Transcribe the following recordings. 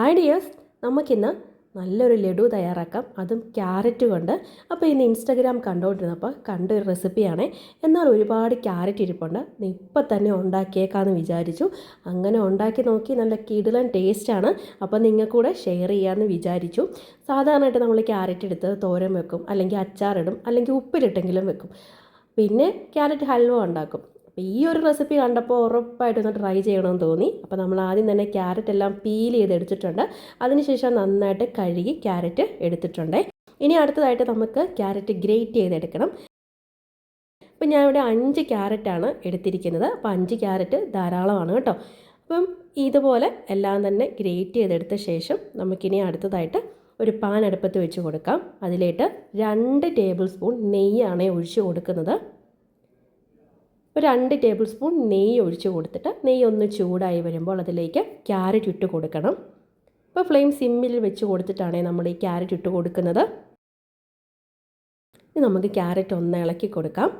Hi dears നമുക്കിന്ന് നല്ലൊരു ലഡു തയ്യാറാക്കാം. അതും ക്യാരറ്റ് കൊണ്ട്. അപ്പോൾ ഇന്ന് ഇൻസ്റ്റാഗ്രാം കണ്ടുകൊണ്ടിരുന്നപ്പോൾ കണ്ടൊരു റെസിപ്പിയാണ്. എന്നാൽ ഒരുപാട് ക്യാരറ്റ് ഇരിപ്പുണ്ട്. ഇപ്പം തന്നെ ഉണ്ടാക്കിയേക്കാമെന്ന് വിചാരിച്ചു. അങ്ങനെ ഉണ്ടാക്കി നോക്കി നല്ല കിടിലൻ ടേസ്റ്റാണ്. അപ്പോൾ നിങ്ങൾക്കൂടെ ഷെയർ ചെയ്യാമെന്ന് വിചാരിച്ചു. സാധാരണയായിട്ട് നമ്മൾ ക്യാരറ്റ് എടുത്ത് തോരൻ വെക്കും. അല്ലെങ്കിൽ അച്ചാറിടും. അല്ലെങ്കിൽ ഉപ്പിലിട്ടെങ്കിലും വെക്കും. പിന്നെ ക്യാരറ്റ് ഹൽവ ഉണ്ടാക്കും. അപ്പോൾ ഈ ഒരു റെസിപ്പി കണ്ടപ്പോൾ ഉറപ്പായിട്ടും ഒന്ന് ട്രൈ ചെയ്യണമെന്ന് തോന്നി. അപ്പോൾ നമ്മൾ ആദ്യം തന്നെ ക്യാരറ്റ് എല്ലാം പീൽ ചെയ്ത് എടുത്തിട്ടുണ്ട്. അതിനുശേഷം നന്നായിട്ട് കഴുകി ക്യാരറ്റ് എടുത്തിട്ടുണ്ട്. ഇനി അടുത്തതായിട്ട് നമുക്ക് ക്യാരറ്റ് ഗ്രേറ്റ് ചെയ്തെടുക്കണം. അപ്പോൾ ഞാനിവിടെ അഞ്ച് ക്യാരറ്റാണ് എടുത്തിരിക്കുന്നത്. അപ്പോൾ അഞ്ച് ക്യാരറ്റ് ധാരാളമാണ് കേട്ടോ. അപ്പം ഇതുപോലെ എല്ലാം തന്നെ ഗ്രേറ്റ് ചെയ്തെടുത്ത ശേഷം നമുക്കിനി അടുത്തതായിട്ട് ഒരു പാൻ അടുപ്പത്ത് വെച്ച് കൊടുക്കാം. അതിലേക്ക് രണ്ട് ടേബിൾ സ്പൂൺ നെയ്യാണ് ഒഴിച്ച് കൊടുക്കുന്നത്. ഒരു രണ്ട് ടേബിൾ സ്പൂൺ നെയ്യ് ഒഴിച്ച് കൊടുത്തിട്ട് നെയ്യ് ഒന്ന് ചൂടായി വരുമ്പോൾ അതിലേക്ക് ക്യാരറ്റ് ഇട്ട് കൊടുക്കണം. ഇപ്പോൾ ഫ്ലെയിം സിമ്മിൽ വെച്ച് കൊടുത്തിട്ടാണ് നമ്മൾ ഈ ക്യാരറ്റ് ഇട്ട് കൊടുക്കുന്നത്. ഇനി നമുക്ക് ക്യാരറ്റ് ഒന്ന് ഇളക്കി കൊടുക്കാം.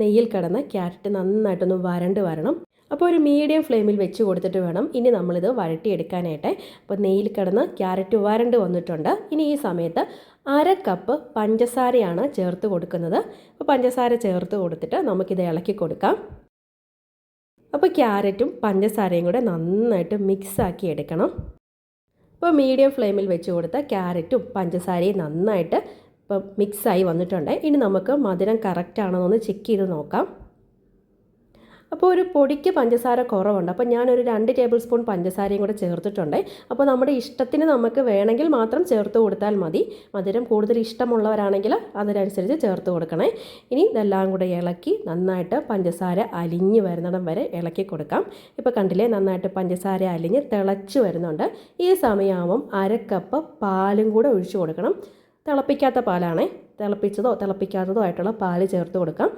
നെയ്യിൽ കിടന്ന് ക്യാരറ്റ് നന്നായിട്ടൊന്ന് വരണ്ട് വരണം. അപ്പോൾ ഒരു മീഡിയം ഫ്ലെയിമിൽ വെച്ച് കൊടുത്തിട്ട് വേണം. ഇനി നമ്മളിത് വഴട്ടിയെടുക്കാനായിട്ട് അപ്പോൾ നെയ്യിൽ കിടന്ന് ക്യാരറ്റ് വരണ്ട് വന്നിട്ടുണ്ട്. ഇനി ഈ സമയത്ത് അര കപ്പ് പഞ്ചസാരയാണ് ചേർത്ത് കൊടുക്കുന്നത്. അപ്പോൾ പഞ്ചസാര ചേർത്ത് കൊടുത്തിട്ട് നമുക്കിത് ഇളക്കി കൊടുക്കാം. അപ്പോൾ ക്യാരറ്റും പഞ്ചസാരയും കൂടെ നന്നായിട്ട് മിക്സാക്കി എടുക്കണം. അപ്പോൾ മീഡിയം ഫ്ലെയിമിൽ വെച്ച് കൊടുത്ത ക്യാരറ്റും പഞ്ചസാരയും നന്നായിട്ട് ഇപ്പം മിക്സായി വന്നിട്ടുണ്ട്. ഇനി നമുക്ക് മധുരം കറക്റ്റ് ആണോ എന്ന് ചെക്ക് ചെയ്ത് നോക്കാം. അപ്പോൾ ഒരു പൊടിക്ക് പഞ്ചസാര കുറവുണ്ട്. അപ്പോൾ ഞാനൊരു രണ്ട് ടേബിൾ സ്പൂൺ പഞ്ചസാരയും കൂടെ ചേർത്തിട്ടുണ്ട്. അപ്പോൾ നമ്മുടെ ഇഷ്ടത്തിന് നമുക്ക് വേണമെങ്കിൽ മാത്രം ചേർത്ത് കൊടുത്താൽ മതി. മധുരം കൂടുതൽ ഇഷ്ടമുള്ളവരാണെങ്കിൽ അതിനനുസരിച്ച് ചേർത്ത് കൊടുക്കണേ. ഇനി ഇതെല്ലാം കൂടെ ഇളക്കി നന്നായിട്ട് പഞ്ചസാര അലിഞ്ഞ് വരുന്നിടം വരെ ഇളക്കി കൊടുക്കാം. ഇപ്പോൾ കണ്ടില്ലേ നന്നായിട്ട് പഞ്ചസാര അലിഞ്ഞ് തിളച്ച് വരുന്നുണ്ട്. ഈ സമയമാകുമ്പം അരക്കപ്പ് കപ്പ് പാലും കൂടെ ഒഴിച്ചു കൊടുക്കണം. തിളപ്പിക്കാത്ത പാലാണേ. തിളപ്പിച്ചതോ തിളപ്പിക്കാത്തതോ ആയിട്ടുള്ള പാൽ ചേർത്ത് കൊടുക്കാം.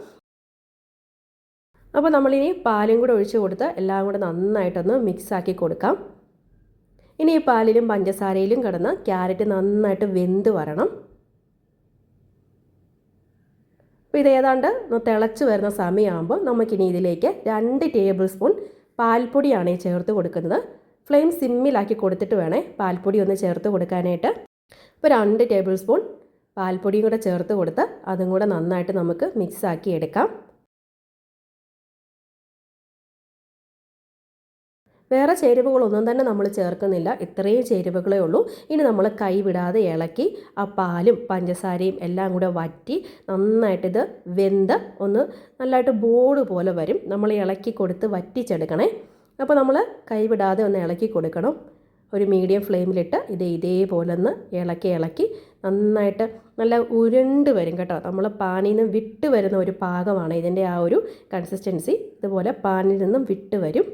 അപ്പോൾ നമ്മളിനി പാലും കൂടെ ഒഴിച്ച് കൊടുത്ത് എല്ലാം കൂടെ നന്നായിട്ടൊന്ന് മിക്സാക്കി കൊടുക്കാം. ഇനി ഈ പാലിലും പഞ്ചസാരയിലും കിടന്ന് ക്യാരറ്റ് നന്നായിട്ട് വെന്ത് വരണം. അപ്പോൾ ഇത് ഏതാണ്ട് തിളച്ച് വരുന്ന സമയമാകുമ്പോൾ നമുക്കിനി ഇതിലേക്ക് രണ്ട് ടേബിൾ സ്പൂൺ പാൽപ്പൊടിയാണ് ചേർത്ത് കൊടുക്കുന്നത്. ഫ്ലെയിം സിമ്മിലാക്കി കൊടുത്തിട്ട് വേണേ പാൽപ്പൊടി ഒന്ന് ചേർത്ത് കൊടുക്കാനായിട്ട്. ഇപ്പോൾ രണ്ട് ടേബിൾ സ്പൂൺ പാൽപ്പൊടിയും കൂടെ ചേർത്ത് കൊടുത്ത് അതും കൂടെ നന്നായിട്ട് നമുക്ക് മിക്സാക്കി എടുക്കാം. വേറെ ചേരുവകളൊന്നും തന്നെ നമ്മൾ ചേർക്കുന്നില്ല. ഇത്രയും ചേരുവകളേ ഉള്ളൂ. ഇനി നമ്മൾ കൈവിടാതെ ഇളക്കി ആ പാലും പഞ്ചസാരയും എല്ലാം കൂടെ വറ്റി നന്നായിട്ടിത് വെന്ത് ഒന്ന് നല്ലതായിട്ട് ബോർഡ് പോലെ വരും. നമ്മൾ ഇളക്കി കൊടുത്ത് വറ്റിച്ചെടുക്കണേ. അപ്പോൾ നമ്മൾ കൈവിടാതെ ഒന്ന് ഇളക്കി കൊടുക്കണം. ഒരു മീഡിയം ഫ്ലെയിമിലിട്ട് ഇത് ഇതേപോലെ ഒന്ന് ഇളക്കി ഇളക്കി നന്നായിട്ട് നല്ല ഉരുണ്ട് വരും കേട്ടോ. നമ്മൾ പാനിൽ നിന്ന് വിട്ട് വരുന്ന ഒരു പാകമാണ് ഇതിന്റെ ആ ഒരു കൺസിസ്റ്റൻസി ഇതുപോലെ പാനിൽ നിന്നും വിട്ട് വരും.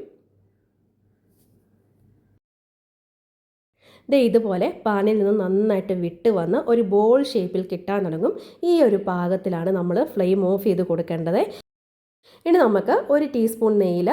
ദേ ഇതുപോലെ പാനിൽ നിന്ന് നന്നായിട്ട് വിട്ട് വന്ന് ഒരു ബോൾ ഷേപ്പിൽ കിട്ടാൻ തുടങ്ങും. ഈ ഒരു പാകത്തിലാണ് നമ്മൾ ഫ്ലെയിം ഓഫ് ചെയ്ത് കൊടുക്കേണ്ടത്. ഇനി നമുക്ക് ഒരു ടീസ്പൂൺ നെയ്യിൽ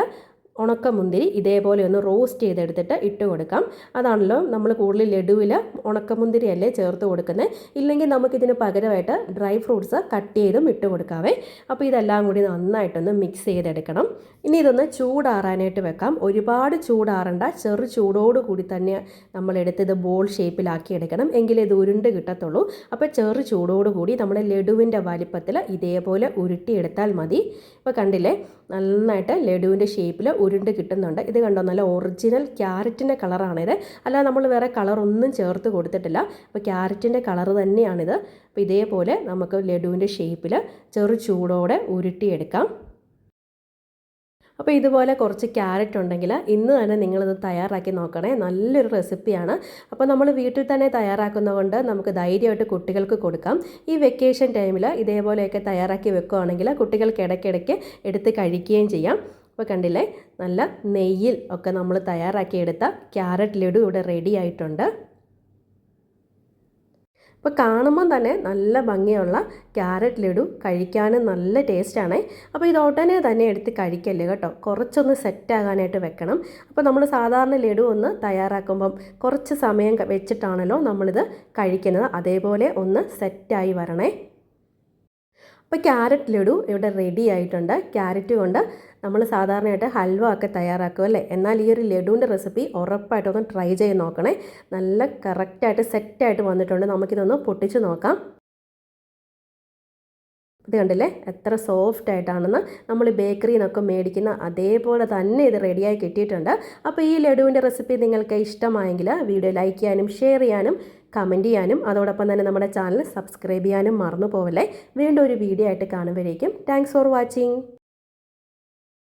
ഉണക്കമുന്തിരി ഇതേപോലെ ഒന്ന് റോസ്റ്റ് ചെയ്തെടുത്തിട്ട് ഇട്ട് കൊടുക്കാം. അതാണല്ലോ നമ്മൾ കൂടുതൽ ലഡുവിൽ ഉണക്കമുന്തിരി അല്ലേ ചേർത്ത് കൊടുക്കുന്നത്. ഇല്ലെങ്കിൽ നമുക്കിതിന് പകരമായിട്ട് ഡ്രൈ ഫ്രൂട്ട്സ് കട്ട് ചെയ്തും ഇട്ട് കൊടുക്കാവേ. അപ്പോൾ ഇതെല്ലാം കൂടി നന്നായിട്ടൊന്ന് മിക്സ് ചെയ്തെടുക്കണം. ഇനി ഇതൊന്ന് ചൂടാറാനായിട്ട് വെക്കാം. ഒരുപാട് ചൂടാറണ്ട. ചെറു ചൂടോട് കൂടി തന്നെ നമ്മൾ എടുത്തത് ബോൾ ഷേപ്പിലാക്കി എടുക്കണം. എങ്കിലേ ഇത് ഉരുണ്ട് കിട്ടത്തുള്ളൂ. അപ്പോൾ ചെറു ചൂടോട് കൂടി നമ്മൾ ലഡുവിന്റെ വലിപ്പത്തിൽ ഇതേപോലെ ഉരുട്ടിയെടുത്താൽ മതി. ഇപ്പോൾ കണ്ടില്ലേ? നന്നായിട്ട് ലഡുവിന്റെ ഷേപ്പിൽ ഉരുണ്ട് കിട്ടുന്നുണ്ട്. ഇത് കണ്ടോ? നല്ല ഒറിജിനൽ ക്യാരറ്റിന്റെ കളറാണിത് അല്ലാതെ നമ്മൾ വേറെ കളറൊന്നും ചേർത്ത് കൊടുത്തിട്ടില്ല. അപ്പോൾ ക്യാരറ്റിന്റെ കളർ തന്നെയാണിത്. അപ്പോൾ ഇതേപോലെ നമുക്ക് ലഡുവിന്റെ ഷേപ്പിൽ ചെറു ചൂടോടെ ഉരുട്ടിയെടുക്കാം. അപ്പോൾ ഇതുപോലെ കുറച്ച് ക്യാരറ്റ് ഉണ്ടെങ്കിൽ ഇന്ന് തന്നെ നിങ്ങളിത് തയ്യാറാക്കി നോക്കണേ. നല്ലൊരു റെസിപ്പിയാണ്. അപ്പോൾ നമ്മൾ വീട്ടിൽ തന്നെ തയ്യാറാക്കുന്നതുകൊണ്ട് നമുക്ക് ധൈര്യമായിട്ട് കുട്ടികൾക്ക് കൊടുക്കാം. ഈ വെക്കേഷൻ ടൈമിൽ ഇതേപോലെയൊക്കെ തയ്യാറാക്കി വെക്കുകയാണെങ്കിൽ കുട്ടികൾക്ക് ഇടയ്ക്കിടയ്ക്ക് എടുത്ത് കഴിക്കുകയും ചെയ്യാം. അപ്പോൾ കണ്ടില്ലേ? നല്ല നെയ്യിൽ ഒക്കെ നമ്മൾ തയ്യാറാക്കിയെടുത്ത ക്യാരറ്റ് ലഡു ഇവിടെ റെഡി ആയിട്ടുണ്ട്. അപ്പോൾ കാണുമ്പം തന്നെ നല്ല ഭംഗിയുള്ള ക്യാരറ്റ് ലഡു കഴിക്കാനും നല്ല ടേസ്റ്റാണ് അപ്പോൾ ഇത് ഉടനെ തന്നെ എടുത്ത് കഴിക്കല്ലേ കേട്ടോ? കുറച്ചൊന്ന് സെറ്റാകാനായിട്ട് വെക്കണം. അപ്പോൾ നമ്മൾ സാധാരണ ലഡു ഒന്ന് തയ്യാറാക്കുമ്പം കുറച്ച് സമയം വെച്ചിട്ടാണല്ലോ നമ്മളിത് കഴിക്കുന്നത്. അതേപോലെ ഒന്ന് സെറ്റായി വരണേ. അപ്പോൾ ക്യാരറ്റ് ലഡു ഇവിടെ റെഡി ആയിട്ടുണ്ട്. ക്യാരറ്റ് കൊണ്ട് നമ്മൾ സാധാരണയായിട്ട് ഹൽവ ഒക്കെ തയ്യാറാക്കും അല്ലേ? എന്നാൽ ഈ ഒരു ലഡുവിന്റെ റെസിപ്പി ഉറപ്പായിട്ടൊന്ന് ട്രൈ ചെയ്ത് നോക്കണേ. നല്ല കറക്റ്റായിട്ട് സെറ്റായിട്ട് വന്നിട്ടുണ്ട്. നമുക്കിതൊന്ന് പൊട്ടിച്ച് നോക്കാം. ഇത് കണ്ടില്ലേ? എത്ര സോഫ്റ്റ് ആയിട്ടാണെന്ന്. നമ്മൾ ബേക്കറിയിൽ നിന്നൊക്കെ മേടിക്കുന്ന അതേപോലെ തന്നെ ഇത് റെഡിയായി കിട്ടിയിട്ടുണ്ട്. അപ്പോൾ ഈ ലഡുവിന്റെ റെസിപ്പി നിങ്ങൾക്ക് ഇഷ്ടമായെങ്കിൽ വീഡിയോ ലൈക്ക് ചെയ്യാനും ഷെയർ ചെയ്യാനും കമന്റ് ചെയ്യാനും അതോടൊപ്പം തന്നെ നമ്മുടെ ചാനൽ സബ്സ്ക്രൈബ് ചെയ്യാനും മറന്നു പോവല്ലേ വീണ്ടും ഒരു വീഡിയോ ആയിട്ട് കാണുമ്പോഴേക്കും. Thanks for watching